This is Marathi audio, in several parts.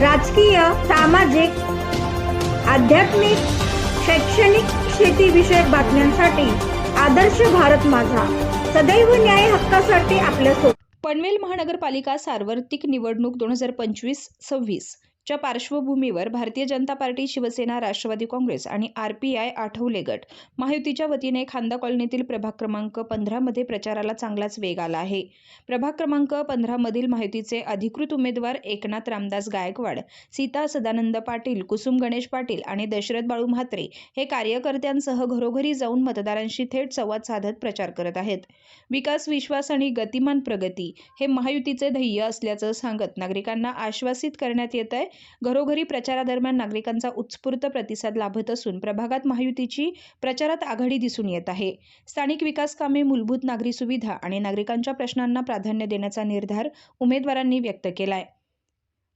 राजकीय सामाजिक आध्यात्मिक शैक्षणिक शेतीविषयक बातम्यांसाठी आदर्श भारत माझा. सदैव न्याय हक्कासाठी आपल्या पनवेल महानगरपालिका सार्वत्रिक निवडणूक दोन हजार पंचवीस सव्वीस. च्या पार्श्वभूमीवर भारतीय जनता पार्टी शिवसेना राष्ट्रवादी काँग्रेस आणि आर पी आय आठवले गट. महायुतीच्या वतीने खांदा कॉलनीतील प्रभाग क्रमांक पंधरामध्ये प्रचाराला चांगलाच वेग आला आहे. प्रभाग क्रमांक पंधरामधील महायुतीचे अधिकृत उमेदवार एकनाथ रामदास गायकवाड सीता सदानंद पाटील कुसुम गणेश पाटील आणि दशरथ बाळू म्हात्रे हे कार्यकर्त्यांसह घरोघरी जाऊन मतदारांशी थेट संवाद साधत प्रचार करत आहेत. विकास विश्वास आणि गतिमान प्रगती हे महायुतीचे ध्येय असल्याचं सांगत नागरिकांना आश्वासित करण्यात येत आहे घरोघरी प्रचारादरम्यान नागरिकांचा उत्स्फूर्त प्रतिसाद लाभत असून प्रभागात महायुतीची प्रचारात आघाडी दिसून येत आहे. स्थानिक विकास कामे मूलभूत नागरी सुविधा आणि नागरिकांच्या प्रश्नांना प्राधान्य देण्याचा निर्धार उमेदवारांनी व्यक्त केलाय.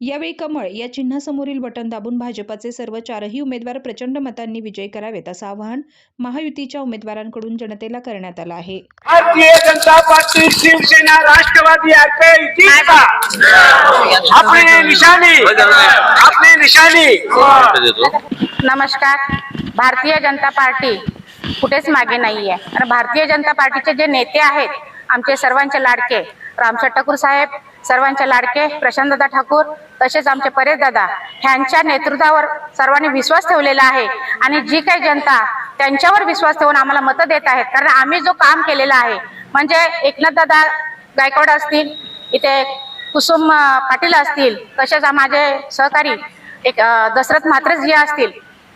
यावेळी कमळ या चिन्हासमोरील बटन दाबून भाजपाचे सर्व चारही उमेदवार प्रचंड मतांनी विजयी करावेत असं आवाहन महायुतीच्या उमेदवारांकडून जनतेला करण्यात आलं आहे. भारतीय जनता पार्टी शिवसेना राष्ट्रवादी निशानी अपनी निशानी नमस्कार. भारतीय जनता पार्टी कुठेच मागे नाही आहे आणि भारतीय जनता पार्टीचे जे नेते आहेत आमचे सर्वांचे लाडके रामशेठ ठाकूर साहेब सर्वांचे लाडके प्रशांतदादा ठाकूर तसेच आमचे परेशदादा ह्यांच्या नेतृत्वावर सर्वांनी विश्वास ठेवलेला आहे. आणि जी काही जनता त्यांच्यावर विश्वास ठेवून आम्हाला मतं देत आहेत कारण आम्ही जो काम केलेला आहे म्हणजे एकनाथदादा गायकवाड असतील इथे कुसुम पाटील असतील तसेच माझे सहकारी एक दशरथ दशरथ जे असतील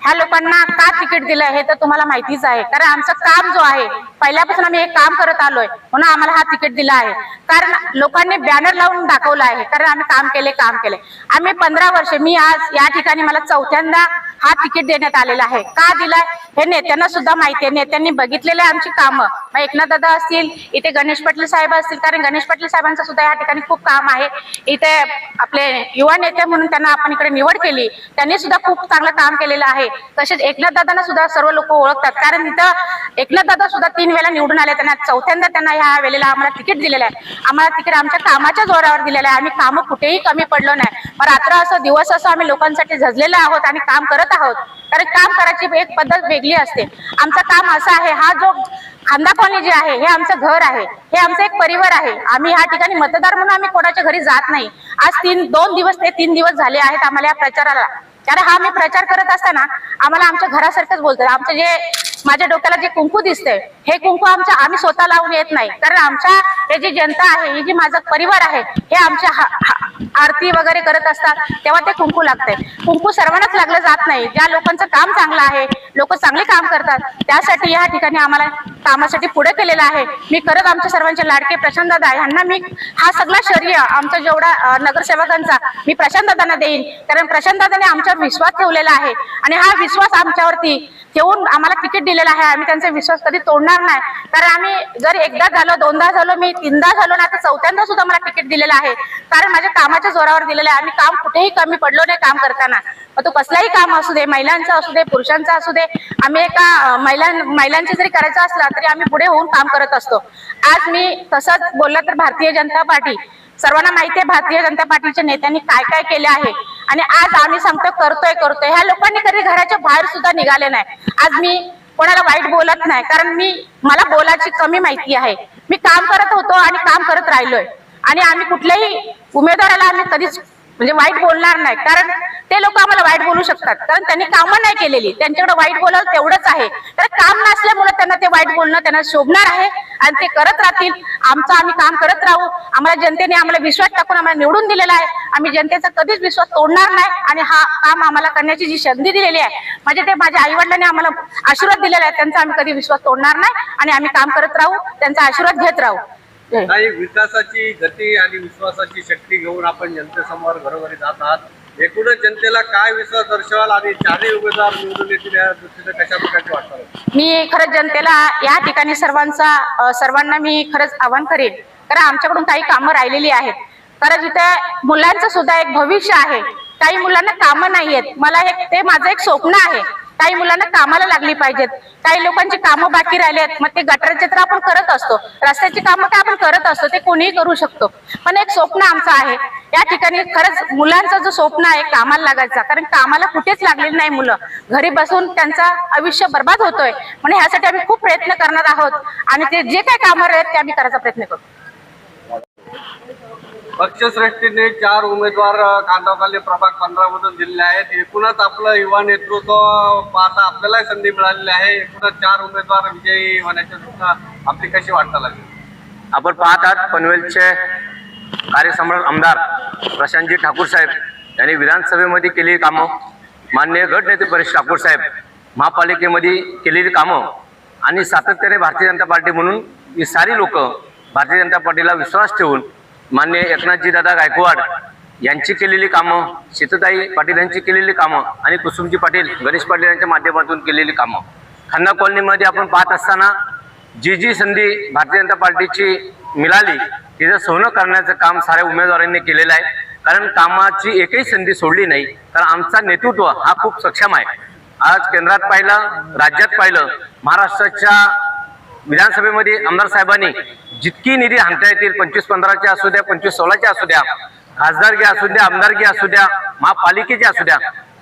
ह्या लोकांना का तिकीट दिलं हे तर तुम्हाला माहितीच आहे. कारण आमचं काम जो आहे पहिल्यापासून आम्ही हे काम करत आलोय म्हणून आम्हाला हा तिकीट दिला आहे. कारण लोकांनी बॅनर लावून दाखवलं आहे. कारण आम्ही काम केले काम केले. आम्ही पंधरा वर्षे मी आज या ठिकाणी मला चौथ्यांदा हा तिकीट देण्यात आलेला आहे. का दिलाय? हे नेत्यांना सुद्धा माहिती आहे. नेत्यांनी बघितलेले आमची कामं. मग एकनाथ दादा असतील इथे गणेश पाटील साहेब असतील. कारण गणेश पाटील साहेबांचं सुद्धा या ठिकाणी खूप काम आहे. इथे आपले युवा नेते म्हणून त्यांना आपण इकडे निवड केली. त्यांनी सुद्धा खूप चांगलं काम केलेलं आहे. तसेच एकनाथ दादांना सुद्धा सर्व लोक ओळखतात. कारण इथं एकनाथ दादा सुद्धा तीन वेळा निवडून आले. त्यांना चौथ्यांदा त्यांना ह्या वेळेला आम्हाला तिकीट दिलेलं आहे. आम्हाला तिकीट आमच्या कामाच्या जोरावर दिलेलं आहे. आम्ही कामं कुठेही कमी पडलो नाही. मग रात्र असं दिवस असं आम्ही लोकांसाठी झजलेलो आहोत आणि काम करत आहोत. कारण काम करायची एक पद्धत वेगळी असते. आमचं काम असं आहे हा जो खांदा कॉलनी जे आहे हे आमचं घर आहे हे आमचं एक परिवार आहे. आम्ही ह्या ठिकाणी मतदार म्हणून आम्ही कोणाच्या घरी जात नाही. आज तीन दोन दिवस ते तीन दिवस झाले आहेत आम्हाला या प्रचाराला. कारण हा मी प्रचार करत असताना आम्हाला आमच्या घरासारखंच बोलतात आमचं जे माझ्या डोक्याला जे कुंकू दिसतंय हे कुंकू आमच्या आम्ही स्वतः लावून येत नाही. कारण आमच्या हे जी जनता आहे ही जी माझा परिवार आहे हे आमच्या हा- आरती वगैरे करत असतात तेव्हा ते कुंकू लागते. कुंकू सर्वांनाच लागलं जात नाही. ज्या लोकांचं काम चांगलं आहे लोक चांगले काम करतात त्यासाठी या ठिकाणी आम्हाला कामासाठी पुढे केलेलं आहे. मी करत आमच्या सर्वांचे लाडके प्रशांत दादा यांना मी हा सगळा शरीर आमचा जेवढा नगरसेवकांचा मी प्रशांत दादांना देईन. कारण प्रशांत दादाने आमच्यावर विश्वास ठेवलेला आहे. आणि हा विश्वास आमच्यावरती ठेवून आम्हाला तिकीट दिलेला आहे. आम्ही त्यांचा विश्वास कधी तोडणार नाही. कारण आम्ही जर एकदा झालो दोनदा झालो मी तीनदा झालो ना तर चौथ्यांदा सुद्धा मला तिकीट दिलेलं आहे. कारण माझ्या कामाच्या जोरावर दिलेलं आहे. आम्ही काम कुठेही कमी पडलो नाही काम करताना. तो कसलाही काम असू दे महिलांचं असू दे पुरुषांचा असू दे आम्ही एका महिला महिलां महिलांचे जरी करायचं असला तरी आम्ही पुढे होऊन काम करत असतो. आज मी तसंच बोललं तर भारतीय जनता पार्टी सर्वांना माहिती आहे भारतीय जनता पार्टीच्या नेत्यांनी काय काय केले आहे. आणि आज आम्ही सांगतो करतोय करतोय. ह्या लोकांनी कधी घराच्या बाहेर सुद्धा निघाले नाही. आज मी कोणाला वाईट बोलत नाही कारण मी मला बोलायची कमी माहिती आहे. मी काम करत होतो आणि काम करत राहिलोय. आणि आम्ही कुठल्याही उमेदवाराला आम्ही कधीच म्हणजे वाईट बोलणार नाही. कारण ते लोक आम्हाला वाईट बोलू शकतात. कारण त्यांनी कामं नाही केलेली. त्यांच्याकडे वाईट बोलावं तेवढंच आहे. तर काम नसल्यामुळे त्यांना ते वाईट बोलणं त्यांना शोभणार आहे. आणि ते करत राहतील. आमचं आम्ही काम करत राहू. आम्हाला जनतेने आम्हाला विश्वास टाकून आम्हाला निवडून दिलेला आहे. आम्ही जनतेचा कधीच विश्वास तोडणार नाही. आणि हा काम आम्हाला करण्याची जी संधी दिलेली आहे म्हणजे ते माझ्या आईवडिलांनी आम्हाला आशीर्वाद दिलेला आहे. त्यांचा आम्ही कधी विश्वास तोडणार नाही. आणि आम्ही काम करत राहू. त्यांचा आशीर्वाद घेत राहू. विकासाची गती आणि विश्वासाची शक्ती घेऊन आपण जनतेसमोर घरोघरी जात आहात. एकूणच जनतेला काय विश्वास दर्शवाल आणि चारही उमेदवार निवडून येतील या दृष्टीने कशा प्रकारचे वाटतात मी खरंच जनतेला या ठिकाणी सर्वांचा सर्वांना मी खरंच आवाहन करेन. कारण आमच्याकडून काही कामं राहिलेली आहेत. कारण इथे मुलांचं सुद्धा एक भविष्य आहे. काही मुलांना कामं नाही आहेत. मला एक ते माझं एक स्वप्न आहे. काही मुलांना कामाला लागली पाहिजेत. काही लोकांची कामं बाकी राहिली आहेत. मग ते गटरचे तर आपण करत असतो. रस्त्याची कामं काय आपण करत असतो ते कोणीही करू शकतो. पण एक स्वप्न आमचं आहे. या ठिकाणी खरंच मुलांचा जो स्वप्न आहे कामाला लागायचा. कारण कामाला कुठेच लागलेली नाही मुलं. घरी बसून त्यांचा आयुष्य बर्बाद होतोय. म्हणून ह्यासाठी आम्ही खूप प्रयत्न करणार आहोत. आणि ते जे काही कामं आहेत ते आम्ही करायचा प्रयत्न करू पक्षश्रेष्ठीने चार उमेदवार खांदावकाली प्रभाग पंधरामधून दिलेले आहेत. एकूणच आपलं युवा नेतृत्व पाहता आपल्यालाही संधी मिळालेली आहे. एकूणच चार उमेदवार विजयी होण्याच्या दृष्टीनं आपली कशी वाटतं लागेल? आपण पाहत आहात पनवेलचे कार्यसम्राट आमदार प्रशांतजी ठाकूर साहेब. यांनी विधानसभेमध्ये केलेली कामं. मान्य गटनेते परेश ठाकूर साहेब महापालिकेमध्ये केलेली कामं. आणि सातत्याने भारतीय जनता पार्टी म्हणून ही सारी लोक भारतीय जनता पार्टीला विश्वास ठेवून मान्य एकनाथजी दादा गायकवाड यांची केलेली कामं सीताताई पाटील यांची केलेली कामं आणि कुसुमजी पाटील गणेश पाटील यांच्या माध्यमातून केलेली कामं. खन्ना कॉलनीमध्ये आपण पाहत असताना जी जी संधी भारतीय जनता पार्टीची मिळाली तिचं सोनं करण्याचं काम साऱ्या उमेदवारांनी केलेलं आहे. कारण कामाची एकही संधी सोडली नाही कारण आमचा नेतृत्व हा खूप सक्षम आहे. आज केंद्रात पाहिलं राज्यात पाहिलं महाराष्ट्राच्या विधानसभेमध्ये आमदार साहेबांनी जितकी निधी आणता येतील पंचवीस पंधराच्या असू द्या पंचवीस सोळाच्या असू द्या खासदारकी असू द्या आमदारकी असू द्या महापालिकेची असू द्या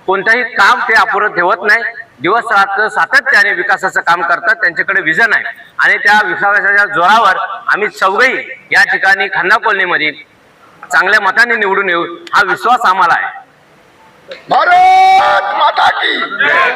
कोणताही काम ते अपुरं ठेवत नाही. दिवस रात्र सातत्याने विकासाचं काम करतात त्यांच्याकडे विजन आहे. आणि त्या विकासाच्या जोरावर आम्ही चौघही या ठिकाणी खन्ना कॉलनीमध्ये चांगल्या मताने निवडून येऊ हा विश्वास आम्हाला आहे. भारत माता की